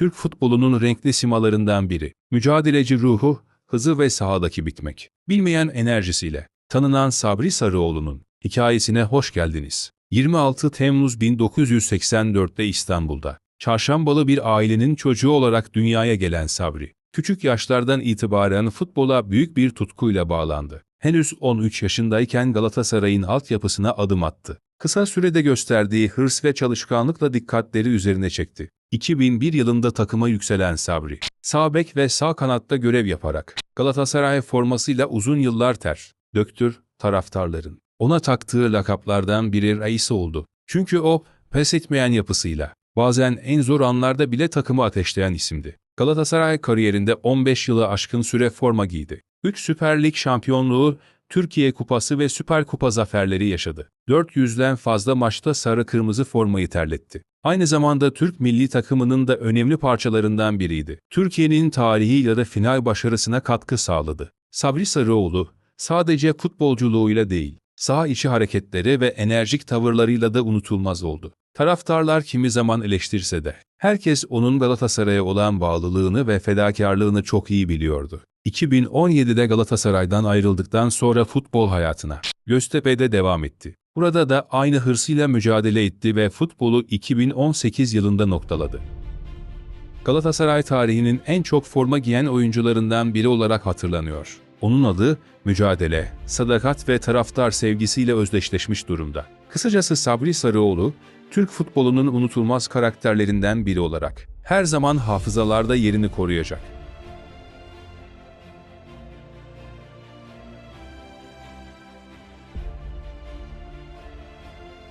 Türk futbolunun renkli simalarından biri. Mücadeleci ruhu, hızı ve sahadaki bitmek. Bilmeyen enerjisiyle. Tanınan Sabri Sarıoğlu'nun hikayesine hoş geldiniz. 26 Temmuz 1984'te İstanbul'da. Çarşambalı bir ailenin çocuğu olarak dünyaya gelen Sabri. Küçük yaşlardan itibaren futbola büyük bir tutkuyla bağlandı. Henüz 13 yaşındayken Galatasaray'ın altyapısına adım attı. Kısa sürede gösterdiği hırs ve çalışkanlıkla dikkatleri üzerine çekti. 2001 yılında takıma yükselen Sabri, sağ bek ve sağ kanatta görev yaparak Galatasaray formasıyla uzun yıllar ter, döktür taraftarların. Ona taktığı lakaplardan biri reisi oldu. Çünkü o, pes etmeyen yapısıyla, bazen en zor anlarda bile takımı ateşleyen isimdi. Galatasaray kariyerinde 15 yılı aşkın süre forma giydi. 3 Süper Lig şampiyonluğu, Türkiye Kupası ve Süper Kupa zaferleri yaşadı. 400'den fazla maçta sarı kırmızı formayı terletti. Aynı zamanda Türk milli takımının da önemli parçalarından biriydi. Türkiye'nin tarihi ya da final başarısına katkı sağladı. Sabri Sarıoğlu, sadece futbolculuğuyla değil, saha içi hareketleri ve enerjik tavırlarıyla da unutulmaz oldu. Taraftarlar kimi zaman eleştirse de, herkes onun Galatasaray'a olan bağlılığını ve fedakarlığını çok iyi biliyordu. 2017'de Galatasaray'dan ayrıldıktan sonra futbol hayatına Göztepe'de devam etti. Burada da aynı hırsıyla mücadele etti ve futbolu 2018 yılında noktaladı. Galatasaray tarihinin en çok forma giyen oyuncularından biri olarak hatırlanıyor. Onun adı mücadele, sadakat ve taraftar sevgisiyle özdeşleşmiş durumda. Kısacası Sabri Sarıoğlu, Türk futbolunun unutulmaz karakterlerinden biri olarak her zaman hafızalarda yerini koruyacak.